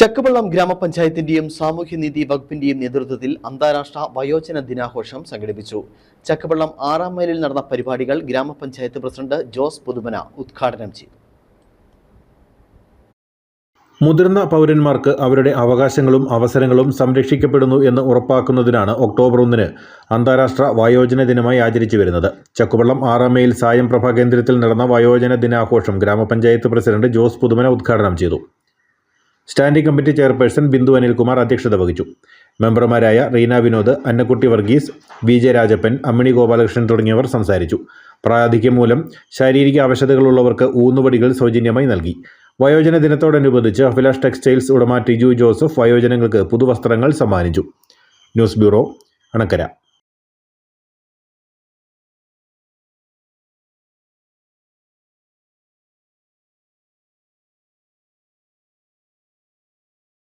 ചക്കവള്ളം ഗ്രാമപഞ്ചായത്തിന്റെയും സാമൂഹ്യനീതി വകുപ്പിന്റെയും നേതൃത്വത്തിൽ അന്താരാഷ്ട്ര വയോജന ദിനാഘോഷം സംഘടിപ്പിച്ചു. ചക്കവള്ളം ആറാം മൈലിൽ നടന്ന പരിപാടികൾ ഗ്രാമപഞ്ചായത്ത് പ്രസിഡന്റ് ജോസ് പുതുമന ഉദ്ഘാടനം ചെയ്തു. മുതിർന്ന പൗരന്മാർക്ക് അവരുടെ അവകാശങ്ങളും അവസരങ്ങളും സംരക്ഷിക്കപ്പെടുന്നു എന്ന് ഉറപ്പാക്കുന്നതിനാണ് ഒക്ടോബർ ഒന്നിന് അന്താരാഷ്ട്ര വയോജന ദിനമായി ആചരിച്ചു വരുന്നത്. ചക്കുവള്ളം ആറാമയിൽ സായം പ്രഭാ കേന്ദ്രത്തിൽ നടന്ന വയോജന ദിനാഘോഷം ഗ്രാമപഞ്ചായത്ത് പ്രസിഡന്റ് ജോസ് പുതുമന ഉദ്ഘാടനം ചെയ്തു. Standing committee chairperson Bindu Anilkumar അധ്യക്ഷത വഹിച്ചു. മെമ്പർമാരായ റീന വിനോദ് അന്നക്കുട്ടി വർഗീസ് വി ജെ രാജപ്പൻ അമ്മിണി ഗോപാലകൃഷ്ണൻ തുടങ്ങിയവർ സംസാരിച്ചു. പ്രായാധിക്യം മൂലം ശാരീരിക ആവശ്യതകളുള്ളവർക്ക് ഊന്നുപടികൾ സൗജന്യമായി നൽകി. വയോജന ദിനത്തോടനുബന്ധിച്ച് അഭിലാഷ് ടെക്സ്റ്റൈൽസ് ഉടമ ടിജു ജോസഫ് വയോജനങ്ങൾക്ക് പുതുവസ്ത്രങ്ങൾ സമ്മാനിച്ചു. News bureau Anakkara.